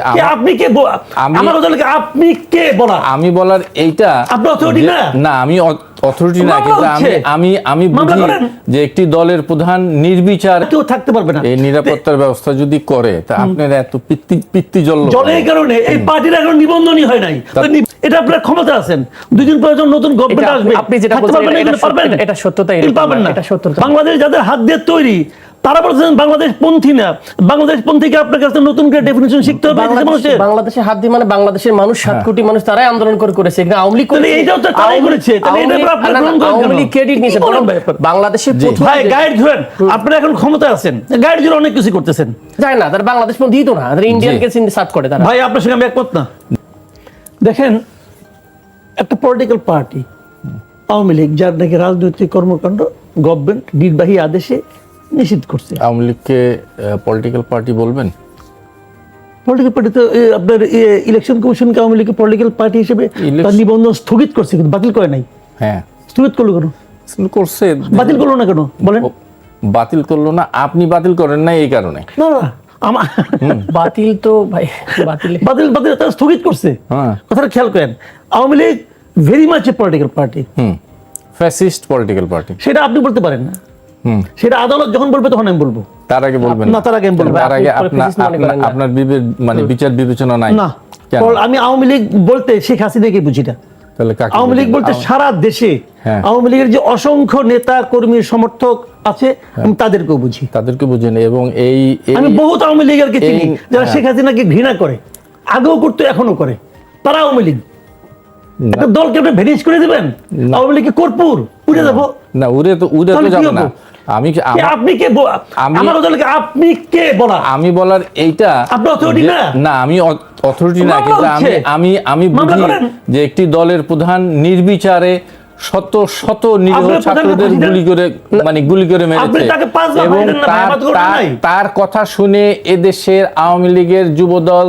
আপনি কে আমার কথা আপনি কে বলা? আমি বলার এইটা আপনি যে- না? না আমি অথরিটি না কিন্তু আমি আমি আমি বুঝি যে একটি দলের প্রধান নির্বিচার কেউ থাকতে পারবে না। এই নিরাপত্তার ব্যবস্থা যদি করে তা আপনার এত পিত্তি পিত্তি জল জলে এই কারণে এই পার্টির এখন নিবন্ধনই হয় নাই। এটা আপনার ক্ষমতা আছেন। দুদিন পর যখন নতুন গভর্নমেন্ট আসবে। আপনি যেটা বলছেন, এটা সত্যতা পারবেন না। এটা সত্যতা। বাংলাদেশ যাদের হাত দিয়ে তৈরি তারা বলছেন বাংলাদেশ পন্থী না। বাংলাদেশ পন্থীকে আপনার কাছে নতুন করে ডেফিনেশন শিখতে হবে মানুষের বাংলাদেশের হাত দিয়ে মানে বাংলাদেশের মানুষ সাত কোটি মানুষ তারাই আন্দোলন করে করেছে। এখানে আওয়ামী লীগ তাহলে এইটাও তো তারাই করেছে। তাহলে এটা আওয়ামী তো আপনারা লীগ- গ্রহণ করেন আওয়ামী লীগ credit নিয়েছে। কি বরং ভাই? বাংলাদেশের প্রথম ভাই গাইড ধরেন আপনারা এখন ক্ষমতা আছেন। গাইড জুড়ে অনেক কিছু করতেছেন। যায় না তারা বাংলাদেশ পন্থী তো না। তারা ইন্ডিয়ান জি। কেস সার্চ করে তারা। ভাই আপনার সঙ্গে আমি একমত না। দেখেন একটা পলিটিক্যাল পার্টি আওয়ামী লীগ যার নাকি রাজনৈতিক কর্মকাণ্ড গভর্নমেন্ট নির্বাহী আদেশে নিষিদ্ধ করছে। আওয়ামী লীগকে পলিটিক্যাল পার্টি বলবেন? পলিটিক্যাল পার্টি তো আপনার ইলেকশন কমিশনকে আওয়ামী লীগের পলিটিক্যাল পার্টি হিসেবে তার নিবন্ধন স্থগিত করছে কিন্তু বাতিল করে নাই। হ্যাঁ। স্থগিত করল কেন? করছে। বাতিল করল না কেন? বলেন। বাতিল করল না আপনি বাতিল করেন না এই কারণে। না না বাতিল তো ভাই বাতিল। বাতিল বাতিল তারা স্থগিত করছে। হ্যাঁ। কথাটা খেয়াল করেন Awami League very much a political party hmm fascist political party সেটা আপনি বলতে পারেন না। সেটা আদালত যখন বলবে তখন আমি বলব। তার আগে বলবেন না, তার আগে আমি বলব। তার আগে আপনার মনে না। মানে বিচার বিবেচনা নাই। না। আমি আওয়ামী লীগ বলতে শেখ হাসিনাকে বুঝি না। তাহলে কাকে আওয়ামী লীগ বলতে সারা দেশে হ্যাঁ। আওয়ামী লীগের যে অসংখ্য নেতা কর্মী সমর্থক আছে আমি তাদেরকেও বুঝি। তাদেরকে বুঝেন এবং এই আমি বহুত আওয়ামী লীগেরকে চিনি যারা হ্যাঁ। শেখ হাসিনাকে ঘৃণা করে। আগেও করতো এখনও করে। তারা আওয়ামী লীগ। একটা দলকে আপনি ভেনিস করে দিবেন? আওয়ামী লীগকে কর্পূর। উড়ে যাব। না উড়ে তো উড়ে তো কি যাবে না? আমি আপনি কে আমি- আমার কথা আপনি কে বলা আমি বলার এইটা আপনি না? না আমি অথরিটি না কিন্তু আমি আমি আমি বুঝি যে একটি দলের প্রধান নির্বিচারে শত শত নিরীহ ছাত্রদের গুলি করে মানে গুলি করে আপনি মেরেছে এবং তার কথা শুনে এদেশের আওয়ামী লীগের যুবদল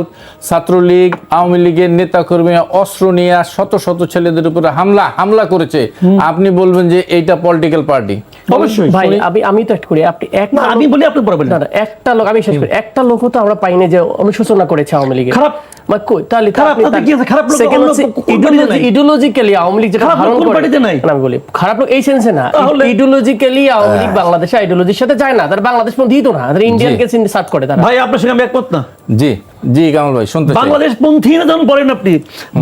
ছাত্রলীগ আওয়ামী লীগের নেতাকর্মীরা অস্ত্র নিয়ে শত শত ছেলেদের উপরে হামলা হামলা করেছে। আপনি বলবেন যে এইটা পলিটিক্যাল পার্টি অবশ্যই। ভাই আমি আমি তো একটা করি। আপনি এক আমি বলি আপনি পরে বলেন। না, না, একটা লোক আমি শেষ করি। একটা লোক তো আমরা পাইনি যে অনুশোচনা করেছে আওয়ামী লীগের। খারাপ। মানে কই? তাহলে খারাপ আপনি কি খারাপ লোক Second হচ্ছে কোন পার্টিতে আওয়ামী লীগ যেটা ধারণ করে পার্টিতে নাই? আমি বলি। খারাপ লোক এই সেন্সে না। ইডিওলজিক্যালি আওয়ামী লীগ বাংলাদেশ আইডিওলজির সাথে যায় না। তারা বাংলাদেশ পন্থী তো না। তারা ইন্ডিয়ান কে কেস সার্চ করে তারা। ভাই আপনার সঙ্গে আমি একমত না? জি জি কামাল ভাই শুনতে বাংলাদেশ পন্থী না যখন বলেন আপনি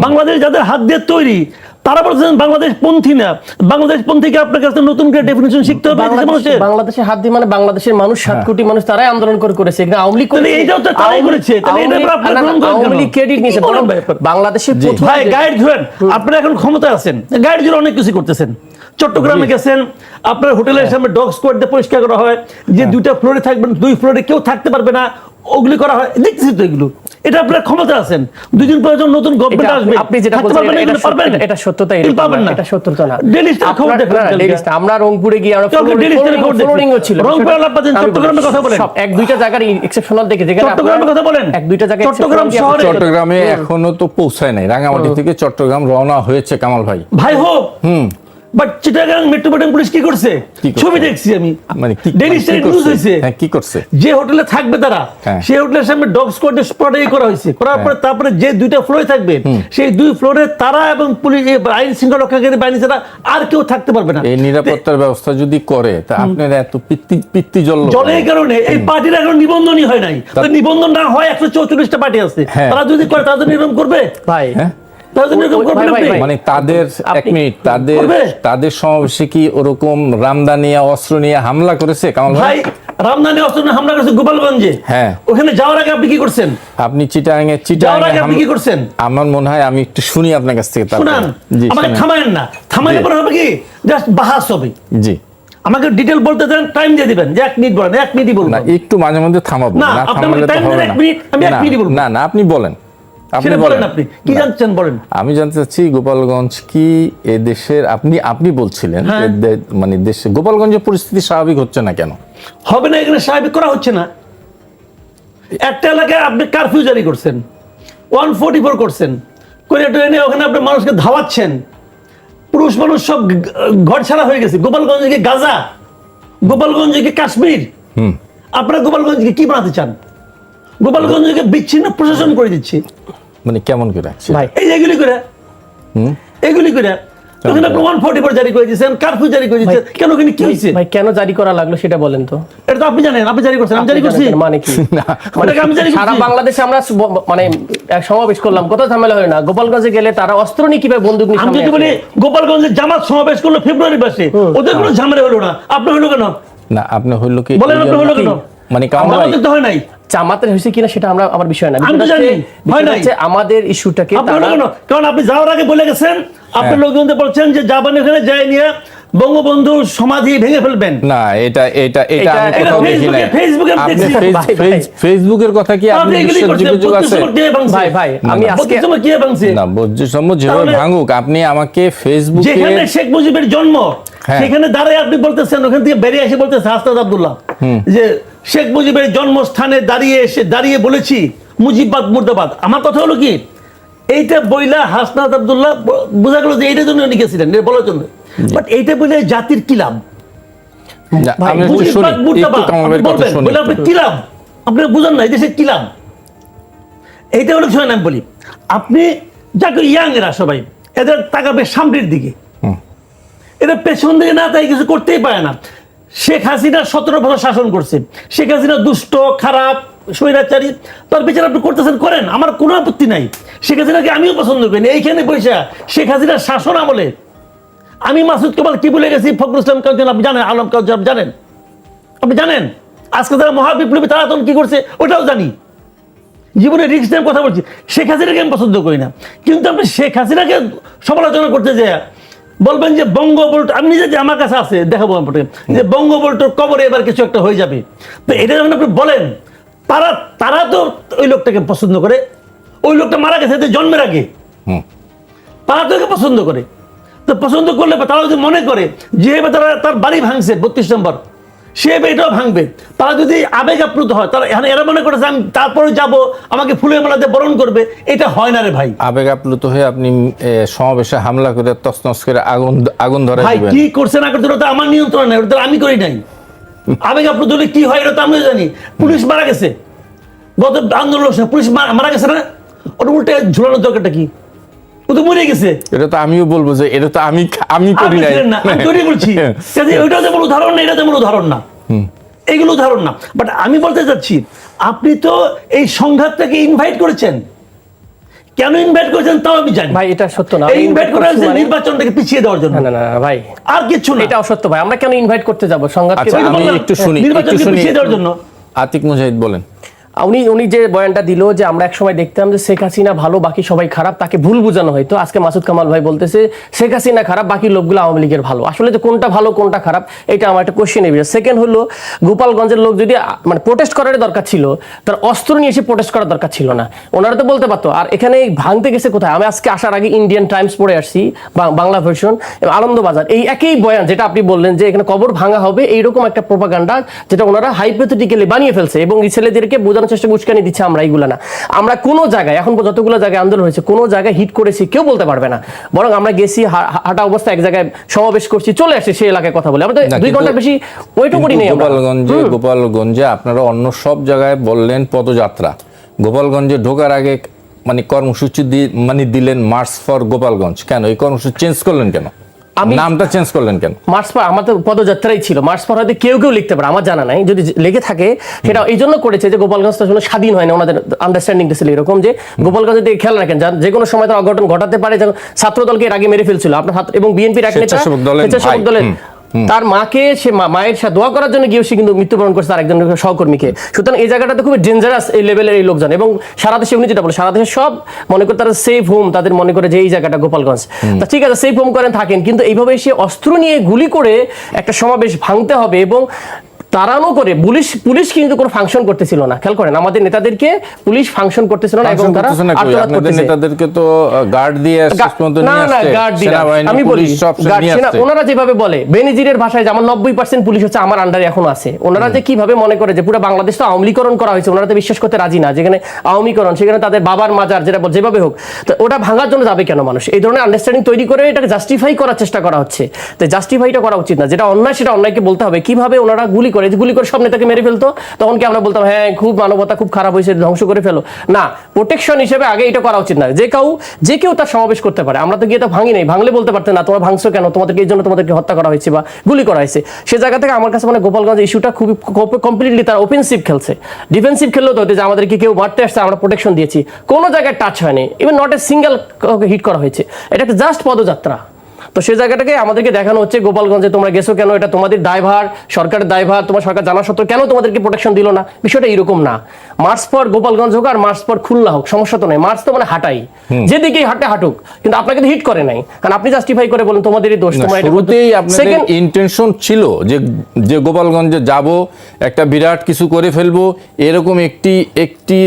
বাংলাদেশ যাদের হাত দিয়ে তৈরি তারা বলছেন বাংলাদেশ পন্থী না। বাংলাদেশ পন্থীকে আপনার কাছে নতুন করে ডেফিনেশন শিখতে হবে বাংলাদেশ- হাত দিয়ে মানে বাংলাদেশের মানুষ সাত কোটি মানুষ তারাই আন্দোলন করে করেছে। এখানে আওয়ামী লীগ করেছে। এইটাও তো তারাই করেছে। তাহলে এটা আপনারা না, না, গ্রহণ করেন আওয়ামী লীগ ক্রেডিট নিয়েছে। বরং ভাই? প্রথম ভাই গাইড ধরেন আপনারা এখন ক্ষমতা আছেন। গাইড জুড়ে অনেক কিছু করতেছেন। চট্টগ্রামে গেছেন আপনার হোটেলের সামনে ডগ স্কোয়াড দিয়ে পরিষ্কার করা হয়। যে দুইটা ফ্লোরে থাকবেন দুই ফ্লোরে কেউ থাকতে পারবে না। ওগুলি করা হয়। দেখতেছি তো এগুলো। এটা আপনার ক্ষমতা আছেন। দুই দিন পরে যখন নতুন গভর্নমেন্ট আসবে। আপনি- যেটা বলছেন এটা পারবেন এটা সত্যতা এরকম পারবেন না, এটা সত্যতা না। ডেলি স্টার খবর দেখেন। আমরা রংপুরে গিয়ে আমরা চলুন, ডেইলি স্টারে খবর দেখি। ফ্লোরিংও ছিল রংপুরে আলাপ বাজেন, চট্টগ্রামের কথা বলেন। সব এক দুইটা জায়গার এক্সেপশনাল দেখে যেখানে চট্টগ্রামের কথা বলেন। এক দুইটা জায়গায় চট্টগ্রাম শহরে- চট্টগ্রামে এখনও তো পৌঁছায় নাই। রাঙামাটি থেকে চট্টগ্রাম রওনা হয়েছে কামাল ভাই। ভাই হোক। বাট চিটাগাং মেট্রোপলিটন পুলিশ কি করছে? ছবি দেখছি আমি। মানে কি ডেইলি মানে স্টার নিউজ করছে? হয়েছে হ্যাঁ কি করছে? যে হোটেলে থাকবে তারা হ্যাঁ। সেই হোটেলের সামনে ডগ স্কোয়াডে স্পটে করা হয়েছে করার পরে তারপরে যে দুইটা ফ্লোরে থাকবে সেই দুই ফ্লোরে তারা এবং পুলিশ আইন শৃঙ্খলা রক্ষাকারী বাহিনী ছাড়া আর কেউ থাকতে পারবে না। এই নিরাপত্তার ব্যবস্থা যদি করে তা আপনার এত পিত্তি পিত্তি জল জলে এই কারণে এই পার্টির এখন নিবন্ধনই হয় নাই। তো নিবন্ধন না হয় একশো চৌচল্লিশটা পার্টি আছে। হ্যাঁ। তারা যদি করে তাদের নিরম করবে? ভাই মানে তাদের এক মিনিট তাদের তাদের সমাবেশে কি ওরকম রামদানিয়া অস্ত্র নিয়ে হামলা করেছে কামাল ভাই? রামদানি অস্ত্র হামলা করেছে গোপালগঞ্জে। হ্যাঁ। ওখানে যাওয়ার আগে আপনি কি করছেন? আপনি চিটাঙ্গে যাওয়ার চিটাঙ্গে আগে আপনি কি করছেন? আমার মনে হয় আমি একটু শুনি আপনার কাছ থেকে শুনান। আমাকে থামায়েন না। পরে হবে কি? জাস্ট বাহাস হবে। জি। আমাকে ডিটেল বলতে দেন টাইম দিয়ে দিবেন। যে এক মিনিট বলেন এক মিনিটই বলব না একটু মাঝে মধ্যে থামাবো। না, থামালে তো হবে এক মিনিট, আমি এক বলব। না না আপনি বলেন। আপনি বলেন। আপনি। কি জানছেন বলেন। আমি জানতে চাচ্ছি গোপালগঞ্জ কি এ দেশের আপনি আপনি বলছিলেন হ্যাঁ। মানে দেশে গোপালগঞ্জের পরিস্থিতি স্বাভাবিক হচ্ছে না কেন? হবে না এখানে স্বাভাবিক করা হচ্ছে না। একটা এলাকায় আপনি কারফিউ জারি করছেন ওয়ান ফোর্টি ফোর করছেন করে ট্রেনে ওখানে আপনি মানুষকে ধাওয়াচ্ছেন। পুরুষ মানুষ সব ঘর ছাড়া হয়ে গেছে। গোপালগঞ্জে কি গাজা? গোপালগঞ্জে কি কাশ্মীর? আপনারা গোপালগঞ্জকে কি বানাতে চান? গোপালগঞ্জকে বিচ্ছিন্ন প্রশাসন করে দিচ্ছে। মানে কেমন করে? ভাই এই যে এগুলি করে। এগুলি করে। আপনি ওয়ান ফোর্টি জারি করে দিয়েছেন কারফিউ জারি করে দিয়েছেন। কেন ওখানে কি হয়েছে? ভাই কেন জারি করা লাগল সেটা বলেন তো। এটা তো আপনি জানেন আপনি জারি করছেন আমি জারি করছি। মানে কি? মানে আমি জারি সারা বাংলাদেশে আমরা মানে এক সমাবেশ করলাম কত ঝামেলা হয় না? গোপালগঞ্জে গেলে তারা অস্ত্র নিয়ে কীভাবে বন্দুক নিয়ে আমি যদি বলি গোপালগঞ্জে জামাত সমাবেশ করল ফেব্রুয়ারি মাসে ওদের কোনো ঝামেলা হলো না। আপনার হলো কেন? না আপনি হইল কি বলেন আপনি হলো কেন? মানে তো হয় নাই। জামাতের হয়েছে কিনা সেটা আমরা আমার বিষয় না আমাদের ইস্যুটাকে কারণ আপনি যাওয়ার আগে বলে গেছেন আপনি হ্যাঁ। লোকজনদের বলছেন যে যাবেন এখানে যাই নিয়ে বঙ্গবন্ধুর সমাধি ভেঙে ফেলবেন না এটা এটা এটা আমি কোথাও দেখি ফেসবুকে- আপনি ফেস- ফেসবুকের কথা কি আপনি আছে? ভাই, ভাই, আমি আজকে- নম্বর কে ভাঙছে? না যেভাবে ভাঙুক আপনি আমাকে ফেসবুকে যেখানে শেখ মুজিবের জন্ম হ্যাঁ। সেখানে দাঁড়িয়ে আপনি বলতেছেন ওখান থেকে বেরিয়ে এসে বলতেছে হাসনাদ আব্দুল্লাহ যে শেখ মুজিবের জন্মস্থানে দাঁড়িয়ে এসে দাঁড়িয়ে বলেছি মুজিববাদ মুর্দাবাদ। আমার কথা হলো কি? এইটা বইলা হাসনাদ আব্দুল্লাহ বোঝা গেল যে এইটার জন্য উনি গেছিলেন বলার জন্য। বাট এইটা বলে জাতির কি লাভ। কি লাভ? আপনি বুঝেন না এই দেশে কি লাভ? এইটা হলো শোনেন আমি বলি আপনি যাকে ইয়াং এরা সবাই এদের তাকাবে সামনের দিকে। এরা পেছন দিকে না তাই কিছু করতেই পারে না। শেখ হাসিনা সতেরো বছর শাসন করছে। শেখ হাসিনা দুষ্ট, খারাপ, স্বৈরাচারী। তার বিচার আপনি করতেছেন, করেন। আমার কোনো আপত্তি নাই। শেখ হাসিনাকে আমিও পছন্দ করি। এইখানে পয়সা শেখ হাসিনার শাসন আমলে আমি মাসুদ কামাল কি বলে গেছি? ফখরুল ইসলাম কাউজন আপনি জানেন? আলম কাউজন আপনি জানেন? আপনি জানেন? আজকে যারা মহাবিপ্লবী, তারা তখন কি করছে? ওটাও জানি। জীবনে রিক্স নিয়ে কথা বলছি। শেখ হাসিনাকে আমি পছন্দ করি না। কিন্তু আপনি শেখ হাসিনাকে সমালোচনা করতে যে বলবেন যে বঙ্গবল্ট আমি নিজে যে আমার কাছে আছে দেখাবো আপনাকে। যে বঙ্গবল্টর কবরে এবার কিছু একটা হয়ে যাবে। তো এটা যখন আপনি বলেন তারা তারা তো ওই লোকটাকে পছন্দ করে। ওই লোকটা মারা গেছে জন্মের আগে। তারা তো ওকে পছন্দ করে। তো পছন্দ করলে তারা যদি মনে করে যে তারা তার বাড়ি ভাঙছে বত্রিশ নম্বর। সে এটাও ভাঙবে। তারা যদি আবেগ আপ্লুত হয় তারা এখানে এরা মনে করেছে আমি তারপরে যাব আমাকে ফুলের মালাতে বরণ করবে। এটা হয় না রে ভাই। আবেগ আপ্লুত হয়ে আপনি সমাবেশে হামলা করে তছনছ করে আগুন আগুন ধরে ভাই কি করছে না করছে ওটা আমার নিয়ন্ত্রণ নাই ওটা আমি করি নাই। আবেগ আপ্লুত হলে কি হয় এটা তো আমিও জানি। পুলিশ মারা গেছে। গত আন্দোলন পুলিশ মারা মারা গেছে না? ওটা উল্টে ঝুলানোর দরকারটা কি? ও তো মরে গেছে। এটা তো আমিও বলব যে এটা তো আমি আমি করি আপনি নাই আমি তৈরি বলছি কাজে ওইটা যেমন উদাহরণ না এটা যেমন উদাহরণ না। উদাহরণ না। বাট আমি বলতে চাচ্ছি আপনি তো এই সংঘাতটাকে ইনভাইট করেছেন। কেন ইনভাইট করেছেন তাও আমি জানি ভাই এটা সত্য না। এই ইনভাইট করে করছি মানে- নির্বাচনটাকে পিছিয়ে দেওয়ার জন্য। না না ভাই। আর কিছু না। এটা অসত্য ভাই। আমরা কেন ইনভাইট করতে যাব? সংঘাতকে আচ্ছা আমি একটু শুনি একটু শুনি। পিছিয়ে দেওয়ার জন্য। আতিক মুজাহিদ বলেন। উনি উনি যে বয়ানটা দিল যে আমরা একসময় দেখতাম যে শেখ হাসিনা ভালো, বাকি সবাই খারাপ, তাকে ভুল বোঝানো হয়তো। আজকে মাসুদ কামাল ভাই বলতেছে, শেখ হাসিনা খারাপ, বাকি লোকগুলো আওয়ামী লীগের ভালো। আসলে যে কোনটা ভালো, কোনটা খারাপ, এটা আমার একটা কোশ্চেন বিষয় সেকেন্ড হলো, গোপালগঞ্জের লোক যদি মানে প্রোটেস্ট করার দরকার ছিল, তার অস্ত্র নিয়ে এসে প্রোটেস্ট করার দরকার ছিল না। ওনারা তো বলতে পারতো, আর এখানে ভাঙতে গেছে কোথায়? আমি আজকে আসার আগে ইন্ডিয়ান টাইমস পড়ে আসছি বাংলা ভার্সন আনন্দবাজার। এই একই বয়ান যেটা আপনি বললেন যে এখানে কবর ভাঙা হবে, এইরকম একটা প্রোপাগান্ডা যেটা ওনারা হাইপোথেটিক্যালি বানিয়ে ফেলছে, এবং এই ছেলেদেরকে বোঝানোর চেষ্টা উস্কানি দিচ্ছে আমরা এইগুলো না। আমরা কোনো জায়গায় এখন যতগুলো জায়গায় আন্দোলন হয়েছে কোনো জায়গায় হিট করেছি কেউ বলতে পারবে না। বরং আমরা গেছি হাঁটা অবস্থা এক জায়গায় সমাবেশ করছি চলে আসছি সেই এলাকায় কথা বলে। আমরা তো দুই ঘণ্টা বেশি ওইটুকু করি নেই গোপালগঞ্জে গোপালগঞ্জে আপনারা অন্য সব জায়গায় বললেন পদযাত্রা। গোপালগঞ্জে ঢোকার আগে মানে কর্মসূচি মানে দিলেন মার্চ ফর গোপালগঞ্জ কেন? এই কর্মসূচি চেঞ্জ করলেন কেন? আমি- নামটা চেঞ্জ করলেন কেন? মার্চ পর আমাদের পদযাত্রাই ছিল। মার্চ পর হয়তো কেউ কেউ লিখতে পারে আমার জানা নাই। যদি লেগে থাকে সেটা এই জন্য করেছে যে গোপালগঞ্জ আসলে স্বাধীন হয় না ওনাদের আন্ডারস্ট্যান্ডিংটা ছিল এরকম যে গোপালগঞ্জের দিকে খেয়াল রাখেন যে কোনো সময় তার অঘটন ঘটাতে পারে ছাত্র দলকে এর আগে মেরে ফেলছিল। আপনার এবং বিএনপির এক নেতা স্বেচ্ছাসেবক দলের তার মাকে সে মায়ের সাথে দোয়া করার জন্য গিয়েও সে কিন্তু মৃত্যুবরণ করছে তার একজন সহকর্মীকে। সুতরাং এই জায়গাটাতে খুবই ডেঞ্জারাস এই লেভেলের এই লোকজন এবং সারা দেশে উনি যেটা বলে সারা দেশে সব মনে করে তারা সেফ হোম তাদের মনে করে যে এই জায়গাটা গোপালগঞ্জ। তা ঠিক আছে সেফ হোম করেন থাকেন কিন্তু এইভাবে সে অস্ত্র নিয়ে গুলি করে একটা সমাবেশ ভাঙতে হবে এবং তাড়ানো করে পুলিশ পুলিশ কিন্তু কোনো ফাংশন করতেছিল না। খেয়াল করেন আমাদের নেতাদেরকে পুলিশ ফাংশন করতেছিল না এবং তারা না? আত্মঘাত করতেছে। নেতাদেরকে তো গার্ড দিয়ে শেষ পর্যন্ত না নিয়ে না আসছে। গার্ড সেনাবাহিনী আমি বলি ওনারা যেভাবে বলে বেনিজিরের ভাষায় যেমন নব্বই পার্সেন্ট পুলিশ হচ্ছে আমার আন্ডারে এখন আছে। ওনারা যে কীভাবে মনে করে যে পুরো বাংলাদেশ তো আওয়ামীকরণ করা হয়েছে ওনারা তো বিশ্বাস করতে রাজি না। যেখানে আওয়ামীকরণ সেখানে তাদের বাবার মাজার যেটা বল- যেভাবে হোক তো ওটা ভাঙার জন্য যাবে কেন মানুষ? এই ধরনের আন্ডারস্ট্যান্ডিং তৈরি করে এটাকে জাস্টিফাই করার চেষ্টা করা হচ্ছে। তো জাস্টিফাইটা করা উচিত না। যেটা অন্যায় সেটা অন্যায়কে বলতে হবে। কীভাবে ওনারা গুলি করে করে, গুলি করে সব নেতাকে মেরে ফেলতো। তখন কি আমরা বলতাম হ্যাঁ খুব মানবতা খুব খারাপ হয়েছে, ধ্বংস করে ফেলো। না প্রোটেকশন হিসেবে আগে এটা করা উচিত না। যে কেউ যে কেউ তার সমাবেশ করতে পারে। আমরা তো গিয়ে তো ভাঙি নাই ভাঙলে বলতে পারতেন, না, তোমরা ভাঙছো কেন? তোমাদেরকে, এই জন্য তোমাদেরকে হত্যা করা হয়েছে বা গুলি করা হয়েছে। সে জায়গা থেকে আমার কাছে মানে গোপালগঞ্জ ইস্যুটা খুবই কমপ্লিটলি তার অফেন্সিভ খেলছে। ডিফেন্সিভ খেললেও তো হতো যে আমাদেরকে কেউ মারতে আসছে, আমরা প্রোটেকশন দিয়েছি। কোনো জায়গায় টাচ হয়নি। Even not a single hit করা হয়েছে। এটা একটা জাস্ট পদযাত্রা। তো সেই জায়গাটাকে আমাদেরকে দেখানো হচ্ছে। গোপালগঞ্জে তোমরা গেছো কেন? এটা তোমাদের দায়ভার সরকারের দায়ভার তোমার সরকার জানা সত্ত্বেও কেন তোমাদেরকে প্রোটেকশন দিল না? বিষয়টা এরকম না। মার্চ পর গোপালগঞ্জ হোক আর মার্চ পর খুলনা হোক সমস্যা তো নেই। মার্চ তো মানে হাঁটাই। যেদিকেই হাঁটে হাঁটুক। কিন্তু আপনাকে তো হিট করে নাই। কারণ আপনি জাস্টিফাই করে বলেন তোমাদেরই দোষ না, তোমার শুরুতেই আপনাদের ইন্টেনশন ছিল যে যে গোপালগঞ্জে যাব একটা বিরাট কিছু করে ফেলব এরকম একটি একটি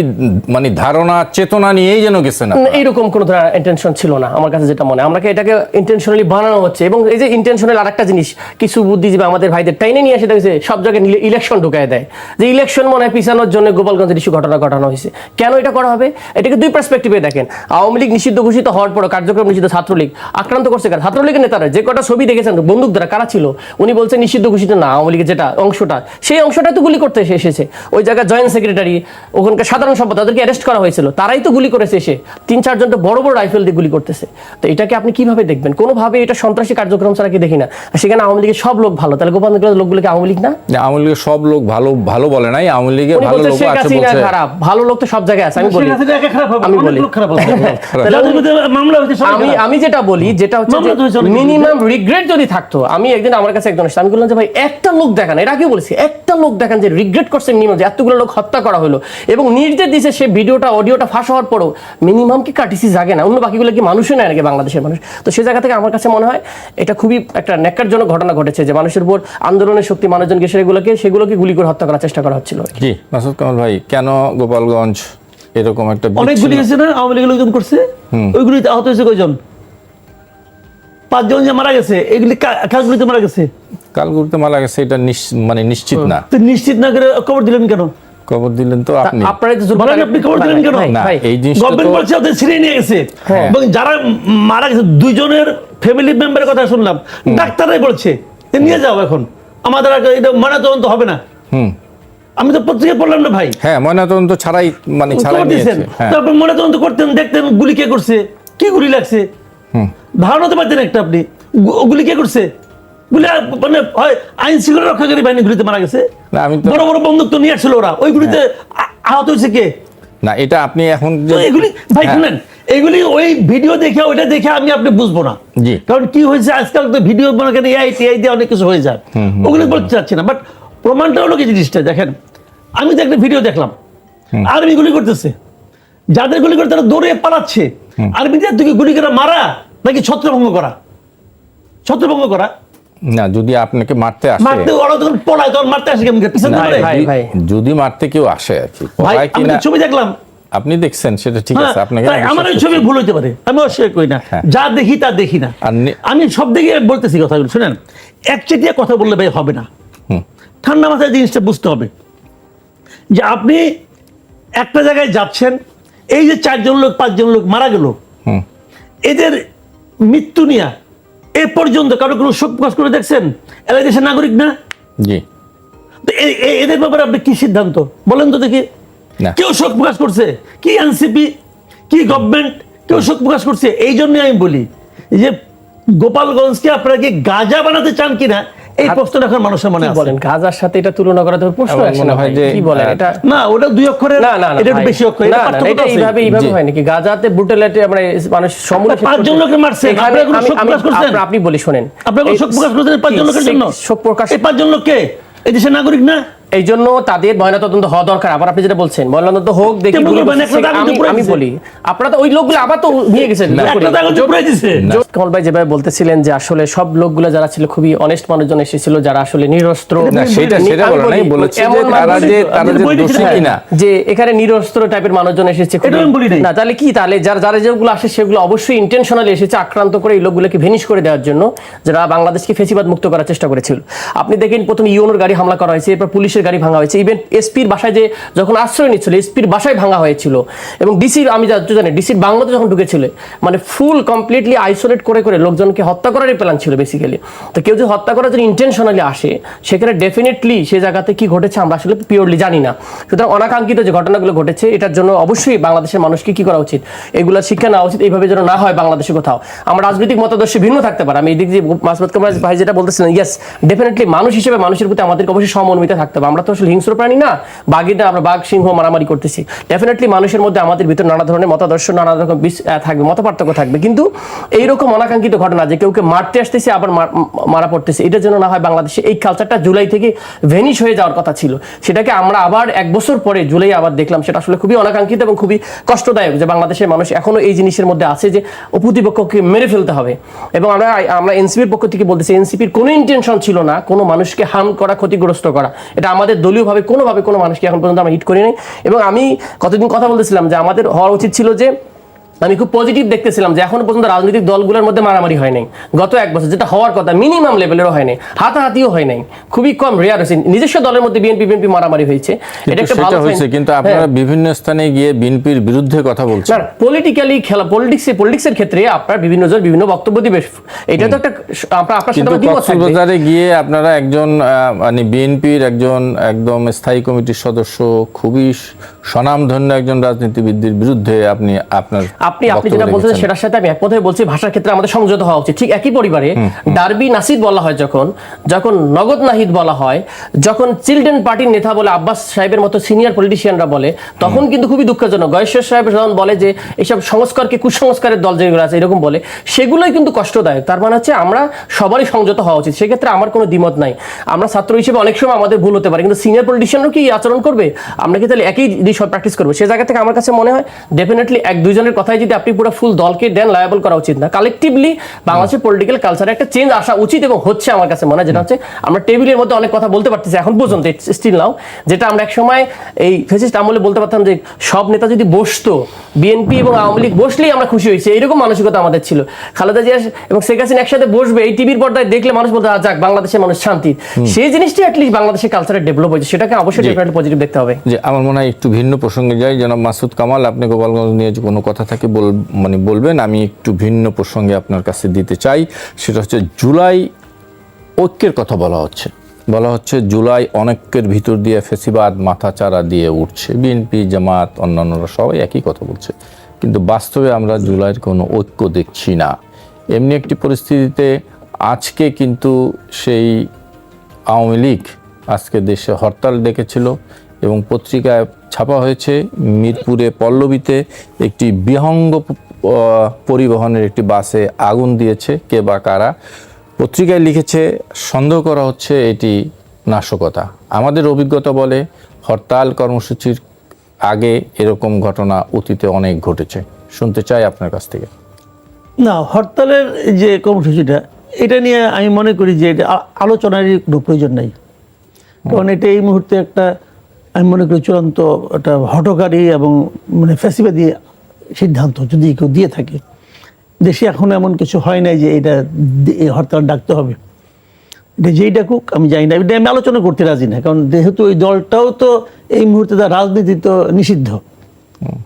মানে ধারণা চেতনা নিয়েই যেন গেছেন আপনারা। এইরকম কোনো ইন্টেনশন ছিল না আমার কাছে যেটা মনে হয়। আমাকে এটাকে ইন্টেনশনালি বানানো হচ্ছে এবং এই যে ইন্টেনশনাল আরেকটা জিনিস, কিছু বুদ্ধিজীবী আমাদের ভাইদের টাইনে নিয়ে এসে দেখছে সব জায়গায় ইলেকশন ঢুকায় দেয়। যে ইলেকশন মনে হয় পিছানোর জন্য গোপালগঞ্জের ইস্যু ঘটনা ঘটানো হয়েছে। কেন এটা করা হবে? এটাকে দুই পার্সপেক্টিভে দেখেন। আওয়ামী লীগ নিষিদ্ধ ঘোষিত হওয়ার পর কার্যক্রম নিষিদ্ধ ছাত্রলীগ আক্রান্ত করছে কারা? ছাত্রলীগের নেতারা যে কটা ছবি দেখেছেন বন্দুক দ্বারা কারা ছিল? উনি বলছেন নিষিদ্ধ ঘোষিত না, আওয়ামী লীগের যেটা অংশটা, সেই অংশটা তো গুলি করতে এসে এসেছে। ওই জায়গায় জয়েন্ট সেক্রেটারি, ওখানকার সাধারণ সম্পাদক তাদেরকে অ্যারেস্ট করা হয়েছিল। তারাই তো গুলি করেছে এসে। তিন চারজন তো বড় বড় রাইফেল দিয়ে গুলি করতেছে। তো এটাকে আপনি কীভাবে দেখবেন? কোনোভাবে এটা সন্ত্রাসী কার্যক্রম ছাড়া কি দেখি না? সেখানে আওয়ামী লীগের সব লোক ভালো। তাহলে গোপালগঞ্জের লোকগুলোকে আওয়ামী লীগ না? আওয়ামী লীগের সব লোক ভালো ভালো বলে নাই। আওয়ামী লীগের ভালো লোক আছে বলছে। খারাপ। ভালো লোক তো সব জায়গায় আছে আমি বলি। আমি বলি। আমি আমি যেটা বলি যেটা হচ্ছে মিনিমাম রিগ্রেট যদি থাকতো আমি একদিন আমার কাছে একজন আমি বললাম যে ভাই একটা লোক দেখান। এর আগে বলেছি একটা লোক দেখান যে রিগ্রেট করছে মিনিমাম যে এতগুলো লোক হত্যা করা হলো। এবং নির্দেশ দিয়েছে সে ভিডিওটা অডিওটা ফাঁস হওয়ার পরও মিনিমাম কি কাটিসি জাগে না? অন্য বাকিগুলো কি মানুষই নেয় নাকি বাংলাদেশের মানুষ? তো সে জায়গা থেকে আমার কাছে মনে হয় এটা খুবই একটা ন্যাক্কারজনক ঘটনা ঘটেছে যে মানুষের উপর আন্দোলনের শক্তি মানুষজনকে সেগুলোকে সেগুলোকে গুলি করে হত্যা করার চেষ্টা করা হচ্ছিল। জি। মাসুদ কামাল ভাই কেন গোপালগঞ্জ এরকম একটা অনেক গুলি হয়েছে না আওয়ামী লীগের লোকজন করছে। ওইগুলিতে আহত হয়েছে কয়জন? পাঁচজন যে মারা গেছে এগুলি কা- কার গুলিতে মারা গেছে? কালগুরুতে মারা গেছে এটা মানে নিশ্চিত না। তো নিশ্চিত না করে খবর দিলেন কেন? খবর দিলেন তো আপনি। আপনারা আপনি খবর দিলেন কেন? না এই জিনিসটা গভর্নমেন্ট বলছে ওদের ছিনিয়ে নিয়ে গেছে। হ্যাঁ। এবং যারা মারা গেছে দুইজনের ফ্যামিলি মেম্বারের কথা শুনলাম। ডাক্তাররাই বলছে যে নিয়ে যাও এখন। আমাদের আর এটা ময়নাতদন্ত হবে না। আমি তো পত্রিকায় পড়লাম না ভাই। হ্যাঁ ময়নাতদন্ত ছাড়াই মানে ছাড়াই নিয়েছে। হ্যাঁ। তারপর ময়নাতদন্ত করতেন দেখতেন গুলি কে করছে কি গুলি লাগছে? ধারণা তো পারতেন একটা আপনি। গুলি কে করছে? গুলি মানে হয় আইন শৃঙ্খলা রক্ষাকারী বাহিনী গুলিতে মারা গেছে? না, আমি বড় বড় বন্দুক তো নিয়ে আসছিল ওরা। ওই গুলিতে আহত হয়েছে কে? না এটা আপনি এখন এগুলি ভাই হ্যাঁ, শুনেন এগুলি ওই ভিডিও দেখে ওইটা দেখে আমি আপনি বুঝব না। কারণ কি হয়েছে আজকাল তো ভিডিও মনে করেন এআই টিআই দিয়ে অনেক কিছু হয়ে যায়। ওগুলি বলতে চাচ্ছি না বাট প্রমাণটা হলো কি জিনিসটা দেখেন আমি তো একটা ভিডিও দেখলাম। আর্মি গুলি করতেছে। যাদের গুলি করে তারা দৌড়ে পালাচ্ছে। আর্মিদের তুই গুলি করে মারা নাকি ছত্রভঙ্গ করা? ছত্রভঙ্গ করা? না যদি আপনাকে মারতে আসে। মারতে ওরা তখন পলায় তখন মারতে আসে কেমন যদি- মারতে কেউ আসে আর কি ছবি দেখলাম। আপনি দেখছেন সেটা ঠিক হ্যাঁ, আছে আপনাকে আমার ওই ছবি ভুল হইতে পারে আমি অস্বীকার করি না হ্যাঁ। যা দেখি তা দেখি না। আমি সব দিকে বলতেছি কথাগুলো শুনেন একচেটিয়া কথা বললে ভাই হবে না। ঠান্ডা মাথায় জিনিসটা বুঝতে হবে যে আপনি একটা জায়গায় যাচ্ছেন এই যে চারজন লোক পাঁচজন লোক মারা গেল। এদের মৃত্যু নিয়ে এ পর্যন্ত কারও কোনো শোক প্রকাশ করে দেখছেন? এরা দেশের নাগরিক না? জি। এদের ব্যাপারে আপনি কি সিদ্ধান্ত? বলেন তো দেখি। কেউ শোক প্রকাশ করছে। কি এনসিপি কি গভর্নমেন্ট কেউ শোক প্রকাশ করছে? এই জন্য আমি বলি যে গোপালগঞ্জকে আপনারা কি গাজা বানাতে চান কিনা এই প্রশ্নটা এখন মানুষের মনে বলেন? গাজার সাথে এটা তুলনা করা তো প্রশ্ন আসে না হয় ভাই। কি বলেন? এটা না ওটা দুই অক্ষরের না না এটা একটু বেশি অক্ষর না এটা না, না, এটা এইভাবে এইভাবে হয় নাকি গাজাতে ব্রুটালিটি মানুষ সমূলে পাঁচজন করতে- লোকে মারছে, কোনো শোক প্রকাশ করছেন? আপনি বলি শোনেন। আপনারা কোনো শোক প্রকাশ করছেন এই পাঁচজন কি, লোকের জন্য? শোক প্রকাশ এই পাঁচজন লোককে? এই দেশের নাগরিক না? এই জন্য তাদের ময়নাতদন্ত হওয়া দরকার। আবার আপনি যেটা বলছেন ময়নাতদন্ত হোক দেখি আমি। বলি আপনারা তো ওই লোকগুলো আবার তো নিয়ে গেছেন। কমল ভাই যেভাবে বলতেছিলেন যে আসলে সব লোকগুলো যারা ছিল খুবই অনেস্ট মানুষজন এসেছিল যারা আসলে নিরস্ত্র সেটা সেটা বলে নাই বলি, বলেছে যে তারা যে তারা যে দোষী কিনা। যে এখানে নিরস্ত্র টাইপের মানুষজন এসেছে। না তাহলে কি? তাহলে যারা যারা যেগুলো আসে সেগুলো অবশ্যই ইন্টেনশনালি এসেছে আক্রান্ত করে এই লোকগুলোকে ভেনিশ করে দেওয়ার জন্য যারা বাংলাদেশকে ফেসিবাদ মুক্ত করার চেষ্টা করেছিল। আপনি দেখেন প্রথম ইউনোর গাড়ি হামলা করা হয়েছে এরপর পুলিশের পুলিশের গাড়ি ভাঙা হয়েছে। ইভেন এসপির বাসায় যে যখন আশ্রয় নিচ্ছিল এসপির বাসায় ভাঙা হয়েছিল। এবং ডিসির আমি জানি ডিসির বাংলাতে যখন ঢুকেছিল মানে ফুল কমপ্লিটলি আইসোলেট করে করে লোকজনকে হত্যা করারই প্ল্যান ছিল বেসিক্যালি তো কেউ যদি হত্যা করার জন্য ইন্টেনশনালি আসে, সেখানে ডেফিনেটলি সে জায়গাতে কি ঘটেছে আমরা আসলে পিওরলি জানি না। সুতরাং অনাকাঙ্ক্ষিত যে ঘটনাগুলো ঘটেছে, এটার জন্য অবশ্যই বাংলাদেশের মানুষকে কি করা উচিত? এগুলো শিক্ষা নেওয়া উচিত, এইভাবে যেন না হয় বাংলাদেশে কোথাও। আমার রাজনৈতিক মতাদর্শ ভিন্ন থাকতে পারে। আমি এদিক দিয়ে মাসবাদ কামাল ভাই যেটা বলতেছিলেন ইয়েস ডেফিনেটলি মানুষ হিসেবে মানুষের প্রতি আমাদেরকে অবশ্যই সমন্বিত থাকতে হবে। আমরা তো আসলে হিংস্র প্রাণী না। বাঘের না আমরা বাঘ, সিংহ মারামারি করতেছি। ডেফিনেটলি মানুষের মধ্যে আমাদের ভিতর নানা ধরনের মতাদর্শ, নানা রকম থাকবে মত পার্থক্য থাকবে। কিন্তু এইরকম অনাকাঙ্ক্ষিত ঘটনা যে কেউ কে মারতে আসতেছে, আবার মারা পড়তেছে এটার জন্য না হয় বাংলাদেশে এই কালচারটা জুলাই থেকে ভেনিশ হয়ে যাওয়ার কথা ছিল। সেটাকে আমরা আবার এক বছর পরে জুলাই আবার দেখলাম। সেটা আসলে খুবই অনাকাঙ্ক্ষিত এবং খুবই কষ্টদায়ক যে বাংলাদেশের মানুষ এখনও এই জিনিসের মধ্যে আছে যে প্রতিপক্ষকে মেরে ফেলতে হবে। এবং আমরা আমরা এনসিপির পক্ষ থেকে বলতেছি, এনসিপির কোনো ইন্টেনশন ছিল না কোনো মানুষকে হার্ম করা, ক্ষতিগ্রস্ত করা। এটা আমাদের দলীয়ভাবে, কোনোভাবে কোনো মানুষকে এখন পর্যন্ত আমরা হিট করি নাই এবং আমি কতদিন কথা বলতেছিলাম যে আমাদের হওয়া উচিত ছিল যে আমি খুব পজিটিভ দেখতেছিলাম যে এখনও পর্যন্ত রাজনৈতিক দলগুলোর মধ্যে মারামারি হয় নাই। গত এক বছর যেটা হওয়ার কথা মিনিমাম লেভেলেরও হয় নাই। হাতাহাতিও হয় নাই। খুবই কম রেয়ার হয়েছে। নিজস্ব দলের মধ্যে বিএনপি বিএনপি মারামারি হয়েছে। এটা কিন্তু একটা ভালো হয়েছে কিন্তু হ্যাঁ। আপনারা বিভিন্ন স্থানে গিয়ে বিএনপির বিরুদ্ধে কথা বলছেন। না পলিটিক্যালি খেলা পলিটিক্সে পলিটিক্সের ক্ষেত্রে আপনার বিভিন্ন জন বিভিন্ন বক্তব্য দিবে। এটা তো একটা আপনার আপনার সাথে কক্সবাজারে গিয়ে আপনারা একজন মানে বিএনপির একজন একদম স্থায়ী কমিটির সদস্য খুবই স্বনামধন্য একজন রাজনীতিবিদদের বিরুদ্ধে আপনি আপনার আপনি আপনি যেটা বলছেন সেটার সাথে আমি এক কথায় বলছি ভাষার ক্ষেত্রে আমাদের সংযত হওয়া উচিত। ঠিক একই পরিবারে ডারবি নাসিদ বলা হয় যখন যখন নগদ নাহিদ বলা হয় যখন চিলড্রেন পার্টির নেতা বলে আব্বাস সাহেবের মতো সিনিয়র পলিটিশিয়ানরা বলে তখন কিন্তু খুবই দুঃখজনক। গয়েশ্বর সাহেব যখন বলে যে এইসব সংস্কারকে কুসংস্কারের দল যেগুলো আছে এরকম বলে সেগুলোই কিন্তু কষ্টদায়ক। তার মানে হচ্ছে আমরা সবারই সংযত হওয়া উচিত। সেক্ষেত্রে আমার কোনো দ্বিমত নাই। আমরা ছাত্র হিসেবে অনেক সময় আমাদের ভুল হতে পারে কিন্তু সিনিয়র পলিটিশিয়ানও কি আচরণ করবে? আমরা কি তাহলে একই জিনিস প্র্যাকটিস করব? সে জায়গা থেকে আমার কাছে মনে হয় ডেফিনেটলি এক দুইজনের কথাই যদি আপনি পুরো ফুল দলকে দেন লায়াবল করা উচিত না। কালেকটিভলি বাংলাদেশের পলিটিক্যাল কালচারে একটা চেঞ্জ আসা উচিত এবং হচ্ছে আমার কাছে মনে হয় যেটা হচ্ছে আমরা টেবিলের মধ্যে অনেক কথা বলতে পারতেছি এখন পর্যন্ত স্টিল নাও যেটা আমরা এক সময় এই ফেসিস্ট আমলে বলতে পারতাম যে সব নেতা যদি বসতো বিএনপি এবং আওয়ামী লীগ বসলেই আমরা খুশি হয়েছি এইরকম মানসিকতা আমাদের ছিল। খালেদা জিয়া এবং শেখ হাসিনা একসাথে বসবে এই টিভির পর্দায় দেখলে মানুষ বলতে যাক বাংলাদেশের মানুষ শান্তি। সেই জিনিসটি অ্যাটলিস্ট বাংলাদেশের কালচারে ডেভেলপ হয়েছে সেটাকে অবশ্যই। ডেফিনেটলি পজিটিভ দেখতে হবে। যে আমার মনে হয় একটু ভিন্ন প্রসঙ্গে যাই। যেন মাসুদ কামাল আপনি গোপালগঞ্জ নিয়ে যে কোনো কথা থাকে বল মানে বলবেন, আমি একটু ভিন্ন প্রসঙ্গে আপনার কাছে দিতে চাই। সেটা হচ্ছে জুলাই ঐক্যের কথা বলা হচ্ছে। বলা হচ্ছে জুলাই অনেকের ভিতর দিয়ে ফেসিবাদ, মাথাচাড়া দিয়ে উঠছে। বিএনপি, জামাত, অন্যান্যরা সবাই একই কথা বলছে। কিন্তু বাস্তবে আমরা জুলাইয়ের কোনো ঐক্য দেখছি না। এমনি একটি পরিস্থিতিতে আজকে কিন্তু সেই আওয়ামী লীগ, আজকে দেশে হরতাল ডেকেছিল। এবং পত্রিকায় ছাপা হয়েছে মিরপুরে পল্লবীতে একটি বিহঙ্গ পরিবহনের একটি বাসে আগুন দিয়েছে কে বা কারা। পত্রিকায় লিখেছে সন্দেহ করা হচ্ছে এটি নাশকতা। আমাদের অভিজ্ঞতা বলে হরতাল কর্মসূচির আগে এরকম ঘটনা অতীতে অনেক ঘটেছে। শুনতে চাই আপনার কাছ থেকে। না হরতালের যে কর্মসূচিটা এটা নিয়ে আমি মনে করি যে এটা আলোচনারই কোনো প্রয়োজন নেই। কারণ এটা এই মুহূর্তে একটা আমি মনে করি চূড়ান্ত একটা হটকারী এবং মানে ফ্যাসিবাদী সিদ্ধান্ত যদি কেউ দিয়ে থাকে। দেশে এখন এমন কিছু হয় নাই যে এটা হরতাল ডাকতে হবে। এটা যেই ডাকুক, আমি জানি না। এটা আমি আলোচনা করতে রাজি না, কারণ যেহেতু ওই দলটাও তো এই মুহূর্তে রাজনীতি তো নিষিদ্ধ।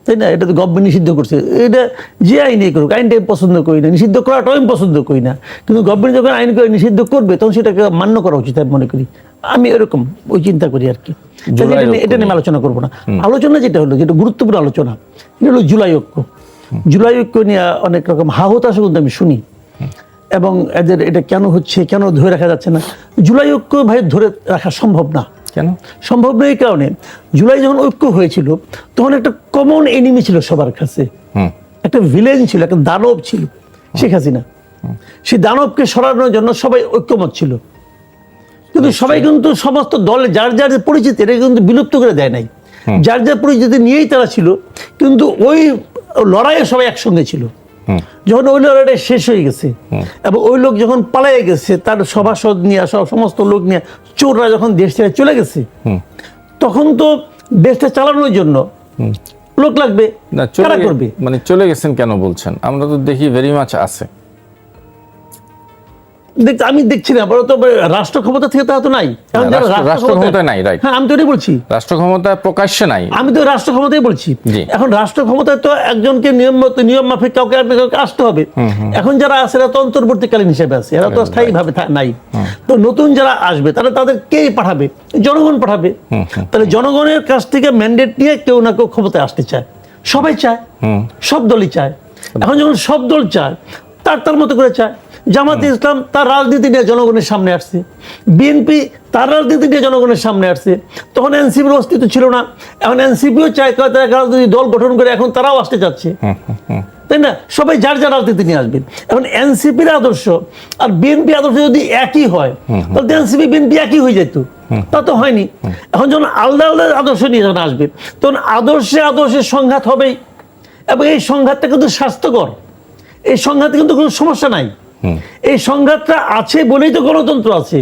তাই না? এটা তো গভর্নমেন্ট নিষিদ্ধ করছে। এটা যে আইনে করুক আইনটা আমি পছন্দ করি না নিষিদ্ধ করাটাও আমি পছন্দ করি না। কিন্তু গভর্নমেন্ট যখন আইন করে নিষিদ্ধ করবে তখন সেটাকে মান্য করা উচিত আমি মনে করি। আমি এরকম ওই চিন্তা করি আর কি। এটা নিয়ে- এটা নিয়ে আলোচনা করব না। আলোচনা যেটা হলো যেটা গুরুত্বপূর্ণ আলোচনা এটা হলো জুলাই ঐক্য। জুলাই ঐক্য নিয়ে অনেক রকম হাহতাশ কিন্তু আমি শুনি। এবং এদের এটা কেন হচ্ছে কেন ধরে রাখা যাচ্ছে না? জুলাই ঐক্য ভাই ধরে রাখা সম্ভব না। কেন? সম্ভব নয় এই কারণে। জুলাই যখন ঐক্য হয়েছিল তখন একটা কমন এনিমি ছিল সবার কাছে। একটা ভিলেন ছিল একটা দানব ছিল শেখ হাসিনা। সেই দানবকে সরানোর জন্য সবাই ঐক্যমত ছিল। কিন্তু সবাই কিন্তু সমস্ত দলে যার যার যে পরিচিতি এটা কিন্তু বিলুপ্ত করে দেয় নাই। যার যার পরিচিতি নিয়েই তারা ছিল কিন্তু ওই লড়াইয়ে সবাই একসঙ্গে ছিল। যখন ওই লড়াইটা শেষ হয়ে গেছে এবং ওই লোক যখন পালাই গেছে তার সভাসদ নিয়ে সব সমস্ত লোক নিয়ে চোররা যখন দেশ ছেড়ে চলে গেছে তখন তো দেশটা চালানোর জন্য লোক লাগবে না কারা চলে করবে? মানে চলে গেছেন কেন বলছেন? আমরা তো দেখি ভেরি মাছ আছে। আমি দেখছি না বড় তো রাষ্ট্র ক্ষমতা থেকে তা তো নাই। রাষ্ট্র- ক্ষমতায় নাই, right. হ্যাঁ আমি তো এটাই বলছি। রাষ্ট্র ক্ষমতা প্রকাশ্যে নাই। আমি তো রাষ্ট্র ক্ষমতাই বলছি এখন রাষ্ট্র ক্ষমতায় তো একজনকে নিয়ম মতো নিয়ম মাফিক কাউকে কাউকে আসতে হবে। এখন যারা আছে এরা তো অন্তর্বর্তীকালীন হিসেবে আছে এরা তো স্থায়ী ভাবে নাই। তো নতুন যারা আসবে তারা তাদের কে পাঠাবে? জনগণ পাঠাবে। তাহলে জনগণের কাছ থেকে ম্যান্ডেট নিয়ে কেউ না কেউ ক্ষমতায় আসতে চায়। সবাই চায়। সব দলই চায়। এখন যখন সব দল চায় তার তার মতো করে চায়। জামাতে ইসলাম তার রাজনীতি নিয়ে জনগণের সামনে আসছে। বিএনপি তার রাজনীতি নিয়ে জনগণের সামনে আসছে। তখন এনসিপির অস্তিত্ব ছিল না। এখন এনসিপিও চায় তারা একটা রাজনৈতিক দল গঠন করে এখন তারাও আসতে চাচ্ছে। তাই না? সবাই যার যার রাজনীতি নিয়ে আসবেন এখন এনসিপির আদর্শ আর বিএনপি আদর্শ যদি একই হয় তাহলে এনসিপি বিএনপি একই হয়ে যেত। তা তো হয়নি। এখন যখন আলাদা আলাদা আদর্শ নিয়ে যখন আসবে তখন আদর্শে আদর্শের সংঘাত হবেই। এবং এই সংঘাতটা কিন্তু স্বাস্থ্যকর। এই সংঘাতে কিন্তু কোনো সমস্যা নাই। এই সংঘাতটা আছে বলেই তো গণতন্ত্র আছে।